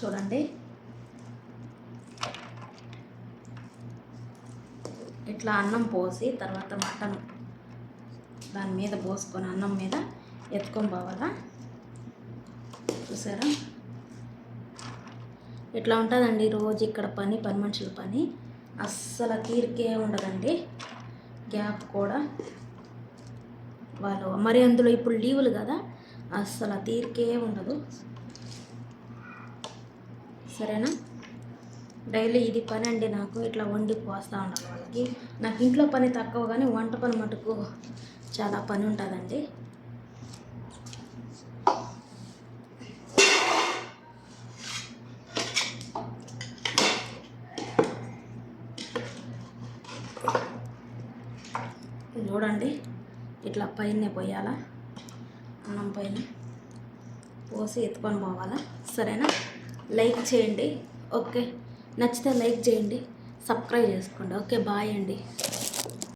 చూడండి. ఇట్లా అన్నం పోసి తర్వాత మటన్ దాని మీద పోసుకొని అన్నం మీద ఎత్తుకొని పోవాలా? చూసారా? ఇట్లా ఉంటుందండి రోజు ఇక్కడ పని పని మనుషుల పని. అస్సలు తీరికే ఉండదండి. గ్యాప్ కూడా వాళ్ళు మరి అందులో ఇప్పుడు లీవులు కదా అస్సలు తీరికే ఉండదు. సరేనా? డైలీ ఇది పని అండి నాకు ఇట్లా వండి పోస్తూ ఉండాలి వాళ్ళకి. నాకు ఇంట్లో పని తక్కువ కానీ వంట పని మటుకు చాలా పని ఉంటుందండి. చూడండి ఇట్లా పైన పోయాలా? అన్నం పైన పోసి ఎత్తుకొని పోవాలా? సరేనా? లైక్ చేయండి. ఓకే. నచ్చితే లైక్ చేయండి. సబ్స్క్రైబ్ చేసుకోండి. ఓకే బాయ్ అండి.